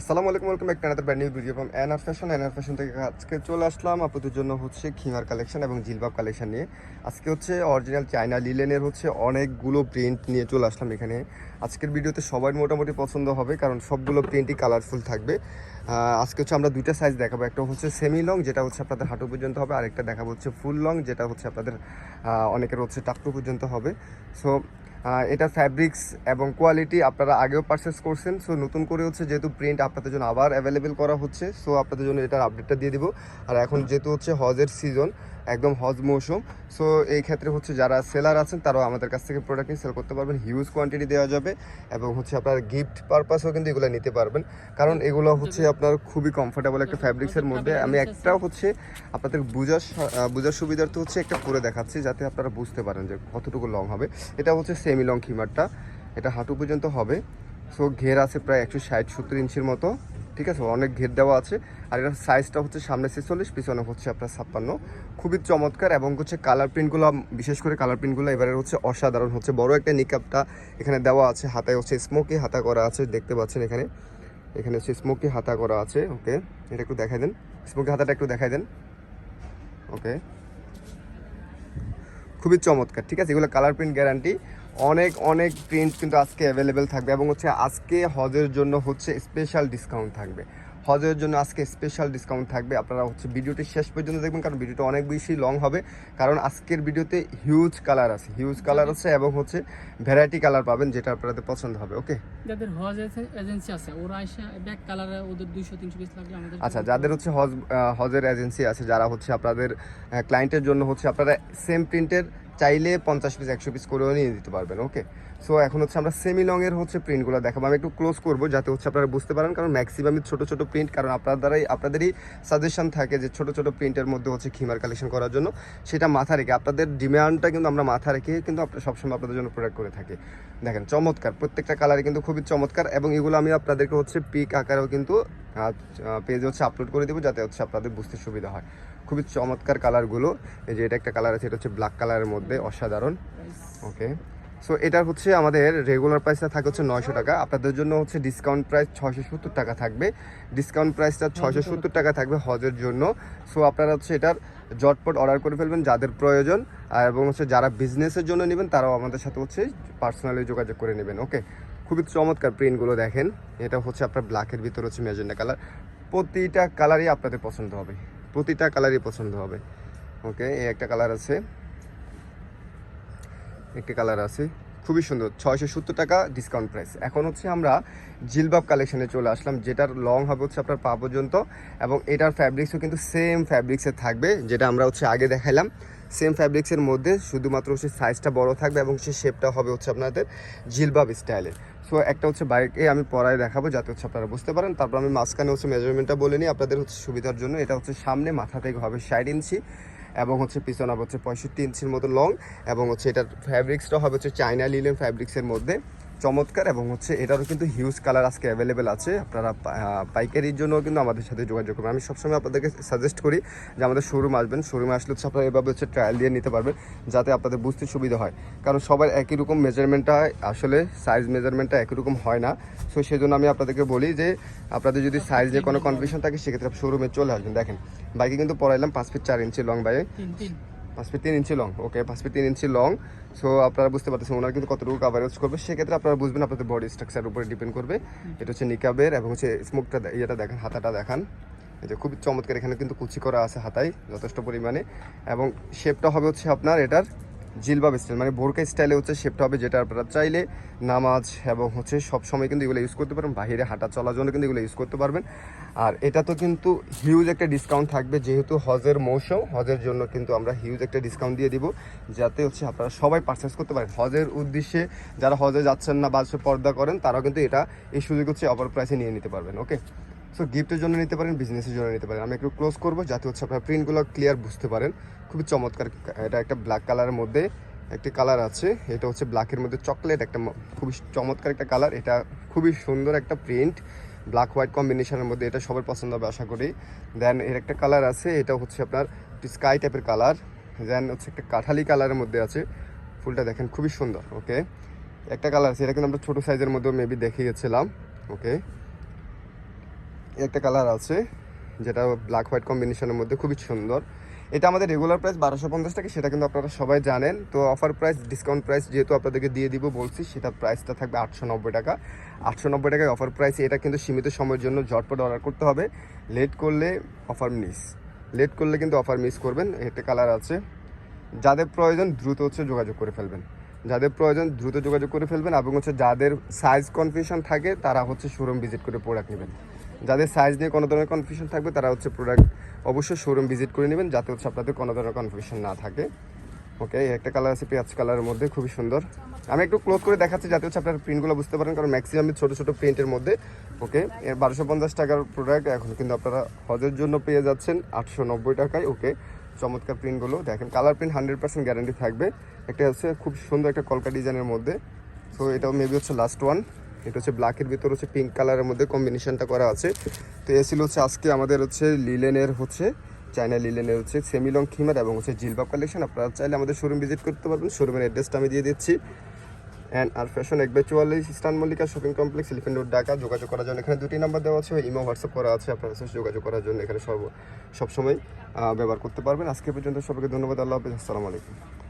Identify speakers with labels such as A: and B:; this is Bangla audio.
A: আসসালামু আলাইকুম welcome back to another brand new video from NR fashion NR fashion থেকে আজকে চলে আসলাম আপনাদের জন্য হচ্ছে খিমার কালেকশন এবং জিলবাব কালেকশন নিয়ে। আজকে হচ্ছে অরিজিনাল চায়না লিলেনের হচ্ছে অনেকগুলো প্রিন্ট নিয়ে চলে আসলাম এখানে। আজকের ভিডিওতে সবাই মোটামুটি পছন্দ হবে, কারণ সবগুলো প্রিন্টই কালারফুল থাকবে। আজকে হচ্ছে আমরা দুইটা সাইজ দেখাবো, একটা হচ্ছে সেমি লং যেটা হচ্ছে আপনাদের হাঁটু পর্যন্ত হবে, আরেকটা দেখাবো হচ্ছে ফুল লং যেটা হচ্ছে আপনাদের অনেকের হচ্ছে টাকটু পর্যন্ত হবে। সো এটা ফ্যাব্রিক্স এবং কোয়ালিটি আপনারা আগেও পারচেস করছেন সো নতুন করে হচ্ছে যেহেতু প্রিন্ট আপনাদের জন্য আবার অ্যাভেলেবেল করা হচ্ছে সো আপনাদের জন্য এটার আপডেটটা দিয়ে দিব। আর এখন যেহেতু হচ্ছে হজের সিজন একদম হজ মৌসুম। সো এই ক্ষেত্রে হচ্ছে যারা সেলার আছেন তারাও আমাদের কাছ থেকে প্রোডাক্ট নিয়ে সেল করতে পারবেন। হিউজ কোয়ান্টিটি দেওয়া যাবে এবং হচ্ছে আপনার গিফট পারপাসও কিন্তু এগুলো নিতে পারবেন। কারণ এগুলো হচ্ছে আপনার খুবই কমফোর্টেবল একটা ফ্যাব্রিক্সের মধ্যে। আমি একটাও হচ্ছে আপনাদের বোঝার বোঝার সুবিধার্থে হচ্ছে একটা করে দেখাচ্ছি যাতে আপনারা বুঝতে পারেন যে কতটুকু লং হবে। এটা হচ্ছে সেমি লং খিমারটা এটা হাঁটু পর্যন্ত হবে। সো ঘের আছে প্রায় একশো ষাট সত্তর ইঞ্চির মতো। ঠিক আছে? অনেক ঘের দেওয়া আছে। আর এটার সাইজটা হচ্ছে সামনে ছেচল্লিশ, পিছনে হচ্ছে আপনার ছাপ্পান্ন। খুবই চমৎকার এবং হচ্ছে কালার প্রিন্টগুলো বিশেষ করে কালার প্রিন্টগুলো এবারে হচ্ছে অসাধারণ হচ্ছে। বড় একটা নিকাপটা এখানে দেওয়া আছে। হাতায় হচ্ছে স্মোকি হাতা করা আছে, দেখতে পাচ্ছেন এখানে। এখানে হচ্ছে স্মোকি হাতা করা আছে, ওকে? এটা একটু দেখাই দেন। স্মোকি হাতাটা একটু দেখাই দেন। ওকে? খুবই চমৎকার, ঠিক আছে? এগুলো কালার প্রিন্ট গ্যারান্টি অনেক অনেক প্রিন্ট কিন্তু আজকে অ্যাভেলেবেল থাকবে এবং হচ্ছে আজকে হজের জন্য হচ্ছে স্পেশাল ডিসকাউন্ট থাকবে। হজের জন্য আজকে স্পেশাল ডিসকাউন্ট থাকবে। আপনারা হচ্ছে ভিডিওটি শেষ পর্যন্ত দেখবেন কারণ ভিডিওটা অনেক বেশি লং হবে। কারণ আজকের ভিডিওতে হিউজ কালার আছে হিউজ কালার আছে এবং হচ্ছে ভ্যারাইটি কালার পাবেন যেটা আপনাদের পছন্দ হবে ওকে
B: যাদের হজ এজেন্সি আছে ওরা এসে ব্যাক কালারে ওদের দুইশো তিনশো পিস লাগবে আমাদের
A: আচ্ছা যাদের হচ্ছে হজ হজের এজেন্সি আছে যারা হচ্ছে আপনাদের ক্লায়েন্টের জন্য হচ্ছে আপনারা সেম প্রিন্টের চাইলে পঞ্চাশ পিস একশো পিস করেও নিয়ে দিতে পারবেন ওকে সো এখন হচ্ছে আমরা সেমি লংয়ের হচ্ছে প্রিন্টগুলো দেখাবো। আমি একটু ক্লোজ করব যাতে হচ্ছে আপনারা বুঝতে পারেন, কারণ ম্যাক্সিমামই ছোট ছোট প্রিন্ট কারণ আপনার দ্বারাই, আপনাদেরই সাজেশন থাকে যে ছোট ছোট প্রিন্টের মধ্যে হচ্ছে খিমার কালেকশন করার জন্য। সেটা মাথা রেখে, আপনাদের ডিমান্ডটা কিন্তু আমরা মাথা রেখে কিন্তু আপনার সবসময় আপনাদের জন্য প্রোডাক্ট করে থাকি। দেখেন, চমৎকার। প্রত্যেকটা কালারে কিন্তু খুবই চমৎকার এবং এগুলো আমি আপনাদেরকে হচ্ছে পিক আকারেও কিন্তু পেজে হচ্ছে আপলোড করে দেবো যাতে হচ্ছে আপনাদের বুঝতে সুবিধা হয়। খুবই চমৎকার কালারগুলো। এই যে এটা একটা কালার আছে, এটা হচ্ছে ব্ল্যাক কালারের মধ্যে, অসাধারণ। ওকে সো এটা হচ্ছে আমাদের রেগুলার প্রাইসটা থাকে হচ্ছে নয়শো টাকা। আপনাদের জন্য হচ্ছে ডিসকাউন্ট প্রাইস ছশো সত্তর টাকা থাকবে। ডিসকাউন্ট প্রাইসটা ছশো সত্তর টাকা থাকবে হজের জন্য। সো আপনারা হচ্ছে এটার জটপট অর্ডার করে ফেলবেন যাদের প্রয়োজন। আর এবং হচ্ছে যারা বিজনেসের জন্য নেবেন, তারাও আমাদের সাথে হচ্ছে পার্সোনালি যোগাযোগ করে নেবেন। ওকে খুবই চমৎকার প্রিন্টগুলো দেখেন। এটা হচ্ছে আপনার ব্ল্যাকের ভিতর হচ্ছে ম্যাজেন্ডা কালার প্রতিটা কালারই আপনাদের পছন্দ হবে। প্রতিটা কালারই পছন্দ হবে। ওকে এই একটা কালার আছে। একটা কালার আছে। খুবই সুন্দর। ছয়শো সত্তর টাকা ডিসকাউন্ট প্রাইস এখন হচ্ছে আমরা জিলবাব কালেকশনে চলে আসলাম, যেটার লং হবে হচ্ছে আপনার পা পর্যন্ত। এবং এটার ফ্যাব্রিক্সও কিন্তু সেম ফ্যাব্রিক্সে থাকবে, যেটা আমরা হচ্ছে আগে দেখাইলাম। সেম ফ্যাব্রিক্সের মধ্যে শুধুমাত্র হচ্ছে সাইজটা বড় থাকবে এবং সে শেপটা হবে হচ্ছে আপনাদের জিলবাব স্টাইলের সো একটা হচ্ছে বাইকে আমি পরায় দেখাবো যাতে হচ্ছে আপনারা বুঝতে পারেন। তারপর আমি মাঝখানে হচ্ছে মেজারমেন্টটা বলে নিই আপনাদের হচ্ছে সুবিধার জন্য। এটা হচ্ছে সামনে মাথা থেকে হবে ষাট ইঞ্চি এবং হচ্ছে পিছন হবে হচ্ছে পঁয়ষট্টি ইঞ্চির মতো লং এবং হচ্ছে এটার ফ্যাব্রিক্সটা হবে হচ্ছে চায়না লিলেন ফ্যাব্রিক্সের মধ্যে। চমৎকার এবং হচ্ছে এটারও কিন্তু হিউজ কালার আজকে অ্যাভেলেবেল আছে। আপনারা পাইকারির জন্য কিন্তু আমাদের সাথে যোগাযোগ করবেন। আমি সবসময় আপনাদেরকে সাজেস্ট করি যে আমাদের শোরুম আসবেন। শোরুমে আসলে হচ্ছে আপনারা এভাবে হচ্ছে ট্রায়াল দিয়ে নিতে পারবেন, যাতে আপনাদের বুঝতে সুবিধা হয়। কারণ সবার একই রকম মেজারমেন্টটা আসলে সাইজ মেজারমেন্টটা একই রকম হয় না। সো সেই জন্য আমি আপনাদেরকে বলি যে, আপনাদের যদি সাইজ নিয়ে কোনো কনফিউশন থাকে, সেক্ষেত্রে শোরুমে চলে আসবেন। দেখেন বাইকে কিন্তু পড়াইলাম পাঁচ ফিট চার ইঞ্চি লং বাইকে পাঁচ ফিট তিন ইঞ্চি লং ওকে পাঁচ ফিট তিন ইঞ্চি লং সো আপনারা বুঝতে পারতেছেন ওনার কিন্তু কতটুকু কাভারেজ করবে সেক্ষেত্রে আপনারা বুঝবেন আপনাদের বডি স্ট্রাকচার উপরে ডিপেন্ড করবে। এটা হচ্ছে নিকাবের এবং হচ্ছে স্মোকটা ইয়েটা দেখেন হাতাটা দেখান। এই যে খুবই চমৎকার এখানে কিন্তু কুচি করা আছে হাতায় যথেষ্ট পরিমাণে। এবং শেপটা হবে হচ্ছে আপনার এটার জিলবাব স্টাইল মানে বোরকা স্টাইলে হচ্ছে শেপটা হবে যেটা আপনারা চাইলে নামাজ এবং হচ্ছে সব সময় কিন্তু এগুলো ইউজ করতে পারবেন। বাইরে হাঁটা চলার জন্য কিন্তু এগুলো ইউজ করতে পারবেন। আর এটা তো কিন্তু হিউজ একটা ডিসকাউন্ট থাকবে যেহেতু হজের মৌসুম, হজের জন্য কিন্তু আমরা হিউজ একটা ডিসকাউন্ট দিয়ে দিব যাতে হচ্ছে আপনারা সবাই পারচেস করতে পারেন। হজের উদ্দেশ্যে যারা হজে যাচ্ছেন না বা পর্দা করেন, তারাও কিন্তু এটা এই সুযোগ হচ্ছে অপর প্রাইসে নিয়ে নিতে পারবেন ওকে সো গিফটের জন্য নিতে পারেন বিজনেসের জন্য নিতে পারেন। আমি একটু ক্লোজ করব, যাতে হচ্ছে আপনার প্রিন্টগুলো ক্লিয়ার বুঝতে পারেন। খুবই চমৎকার, এটা একটা ব্ল্যাক কালারের মধ্যে একটি কালার আছে। এটা হচ্ছে ব্ল্যাকের মধ্যে চকলেট একটা খুবই চমৎকার একটা কালার এটা খুবই সুন্দর একটা প্রিন্ট ব্ল্যাক হোয়াইট কম্বিনেশনের মধ্যে। এটা সবার পছন্দ হবে, আশা করি। দেন এর একটা কালার আছে, এটা হচ্ছে আপনার স্কাই টাইপের কালার দেন হচ্ছে একটা কাঠালি কালারের মধ্যে আছে। ফুলটা দেখেন, খুবই সুন্দর ওকে একটা কালার আছে, এটা কিন্তু আমরা ছোটো সাইজের মধ্যে মেবি দেখে গেছিলাম ওকে একটা কালার আছে, যেটা ব্ল্যাক হোয়াইট কম্বিনেশনের মধ্যে খুবই সুন্দর। এটা আমাদের রেগুলার প্রাইস বারোশো পঞ্চাশ টাকা, সেটা কিন্তু আপনারা সবাই জানেন। তো অফার প্রাইস ডিসকাউন্ট প্রাইস যেহেতু আপনাদেরকে দিয়ে দিব বলছি, সেটা প্রাইসটা থাকবে আটশো নব্বই টাকা। আটশো নব্বই টাকায় অফার প্রাইস এটা কিন্তু সীমিত সময়ের জন্য ঝটপট অর্ডার করতে হবে। লেট করলে অফার মিস লেট করলে কিন্তু অফার মিস করবেন, একটা কালার আছে। যাদের প্রয়োজন দ্রুত হচ্ছে যোগাযোগ করে ফেলবেন। যাদের প্রয়োজন দ্রুত যোগাযোগ করে ফেলবেন এবং হচ্ছে যাদের সাইজ কনফিউশন থাকে, তারা হচ্ছে শোরুম ভিজিট করে প্রোডাক্ট নেবেন। যাদের সাইজ নিয়ে কোনো ধরনের কনফিউশন থাকবে, তারা হচ্ছে প্রোডাক্ট অবশ্যই শোরুম ভিজিট করে নেবেন, যাতে হচ্ছে আপনাদের কোনো ধরনের কনফিউশন না থাকে। ওকে একটা কালার আছে, পেঁয়াজ কালারের মধ্যে, খুবই সুন্দর। আমি একটু ক্লোজ করে দেখাচ্ছি, যাতে হচ্ছে আপনার প্রিন্টগুলো বুঝতে পারেন, কারণ ম্যাক্সিমাম ছোটো ছোটো প্রিন্টের মধ্যে। ওকে এর বারোশো পঞ্চাশ টাকার প্রোডাক্ট এখন কিন্তু আপনারা হজের জন্য পেয়ে যাচ্ছেন আটশো নব্বই টাকায়। ওকে চমৎকার প্রিন্টগুলো দেখেন colour print hundred percent guarantee থাকবে। একটা হচ্ছে খুব সুন্দর একটা কলকা ডিজাইনের মধ্যে। সো এটাও মেবি হচ্ছে লাস্ট ওয়ান এটা হচ্ছে ব্ল্যাকের ভিতর হচ্ছে পিঙ্ক কালারের মধ্যে কম্বিনেশনটা করা আছে। তো এ ছিল হচ্ছে আজকে আমাদের হচ্ছে লিলেনের হচ্ছে চায়না লিলেনের হচ্ছে সেমিলং খিমার এবং হচ্ছে জিলবাব কালেকশন আপনারা চাইলে আমাদের শোরুম ভিজিট করতে পারবেন শোরুমের অ্যাড্রেসটা আমি দিয়ে দিচ্ছি। অ্যান্ড আর ফ্যাশন এক বাই চুয়াল্লিশ Eastern Mallika Shopping Complex Elephant Road Dhaka. যোগাযোগ করার জন্য এখানে দুটি নাম্বার দেওয়া আছে, ইমো, হোয়াটসঅ্যাপ করা আছে। আপনারা হচ্ছে যোগাযোগ করার জন্য এখানে সর্ব সবসময় ব্যবহার করতে পারবেন। আজকে পর্যন্ত সবাইকে ধন্যবাদ, আল্লাহ হাফিজ। আসসালামু আলাইকুম।